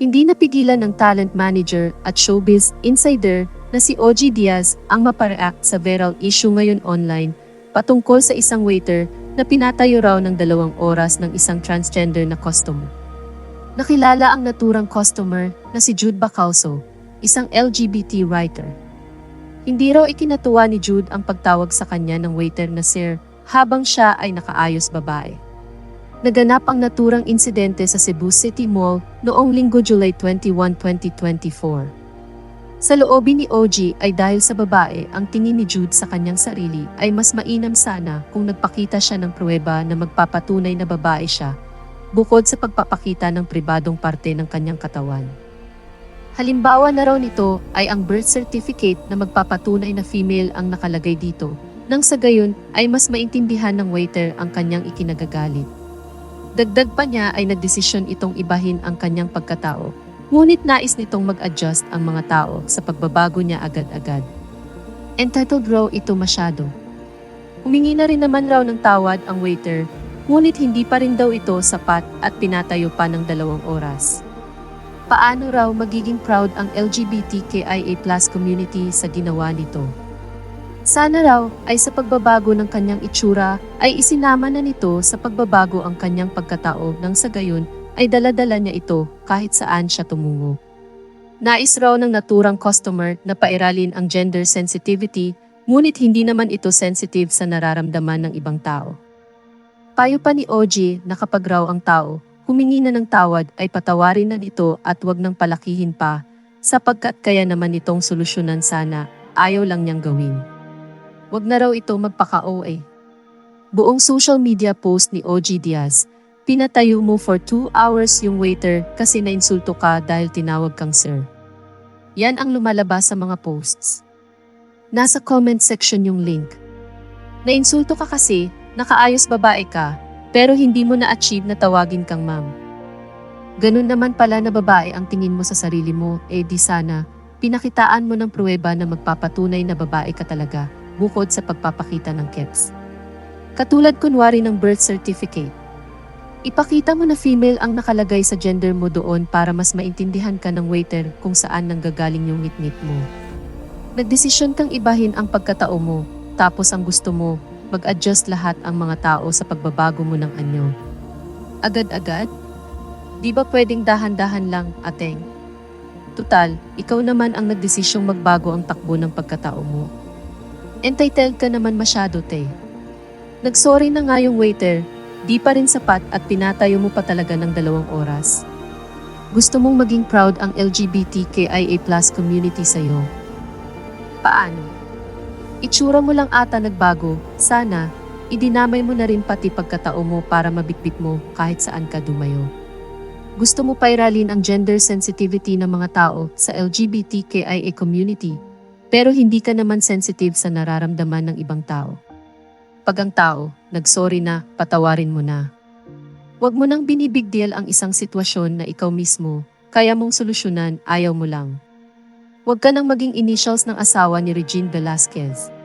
Hindi napigilan ng talent manager at showbiz insider na si OG Diaz ang mapareact sa viral issue ngayon online patungkol sa isang waiter na pinatayo raw ng dalawang oras ng isang transgender na customer. Nakilala ang naturang customer na si Jude Bacalso, isang LGBT writer. Hindi raw ikinatuwa ni Jude ang pagtawag sa kanya ng waiter na sir habang siya ay nakaayos babae. Naganap ang naturang insidente sa Cebu City Mall noong linggo July 21, 2024. Sa loobin ni OG ay dahil sa babae ang tingin ni Jude sa kanyang sarili ay mas mainam sana kung nagpakita siya ng pruweba na magpapatunay na babae siya bukod sa pagpapakita ng pribadong parte ng kanyang katawan. Halimbawa na raw nito ay ang birth certificate na magpapatunay na female ang nakalagay dito nang sa gayon ay mas maintindihan ng waiter ang kanyang ikinagagalit. Dagdag pa niya ay nagdesisyon itong ibahin ang kanyang pagkatao, ngunit nais nitong mag-adjust ang mga tao sa pagbabago niya agad-agad. Entitled raw ito masyado. Humingi na rin naman raw ng tawad ang waiter, ngunit hindi pa rin daw ito sapat at pinatayo pa ng dalawang oras. Paano raw magiging proud ang LGBTQIA community sa ginawa nito? Sana raw ay sa pagbabago ng kanyang itsura ay isinama na nito sa pagbabago ang kanyang pagkatao nang sa gayon ay daladala niya ito kahit saan siya tumungo. Nais raw ng naturang customer na pairalin ang gender sensitivity ngunit hindi naman ito sensitive sa nararamdaman ng ibang tao. Payo pa ni OG na kapag raw ang tao humingi na ng tawad ay patawarin na nito at wag nang palakihin pa sapagkat kaya naman itong solusyonan sana ayaw lang niyang gawin. Wag na raw ito magpaka-OA. Buong social media post ni OG Diaz, pinatayo mo for 2 hours yung waiter kasi nainsulto ka dahil tinawag kang sir. Yan ang lumalabas sa mga posts. Nasa comment section yung link. Nainsulto ka kasi, nakaayos babae ka, pero hindi mo na-achieve na tawagin kang ma'am. Ganun naman pala na babae ang tingin mo sa sarili mo, eh di sana, pinakitaan mo ng pruweba na magpapatunay na babae ka talaga bukod sa pagpapakita ng kets. Katulad kunwari ng birth certificate. Ipakita mo na female ang nakalagay sa gender mo doon para mas maintindihan ka ng waiter kung saan nanggagaling yung ngit-ngit mo. Nagdesisyon kang ibahin ang pagkatao mo, tapos ang gusto mo, mag-adjust lahat ang mga tao sa pagbabago mo ng anyo. Agad-agad? Di ba pwedeng dahan-dahan lang, ateng? Tutal, ikaw naman ang nagdesisyong magbago ang takbo ng pagkatao mo. Entitled ka naman masyado, te. Nagsorry na nga yung waiter, di pa rin sapat at pinatayo mo pa talaga ng dalawang oras. Gusto mong maging proud ang LGBTQIA community sa'yo. Paano? Itsura mo lang ata nagbago, sana, idinamay mo na rin pati pagkatao mo para mabitbit mo kahit saan ka dumayo. Gusto mo pairalin ang gender sensitivity ng mga tao sa LGBTQIA community, pero hindi ka naman sensitive sa nararamdaman ng ibang tao. Pag ang tao, nagsorry na, patawarin mo na. Huwag mo nang binibig deal ang isang sitwasyon na ikaw mismo, kaya mong solusyonan, ayaw mo lang. Huwag ka nang maging initials ng asawa ni Regine Velasquez.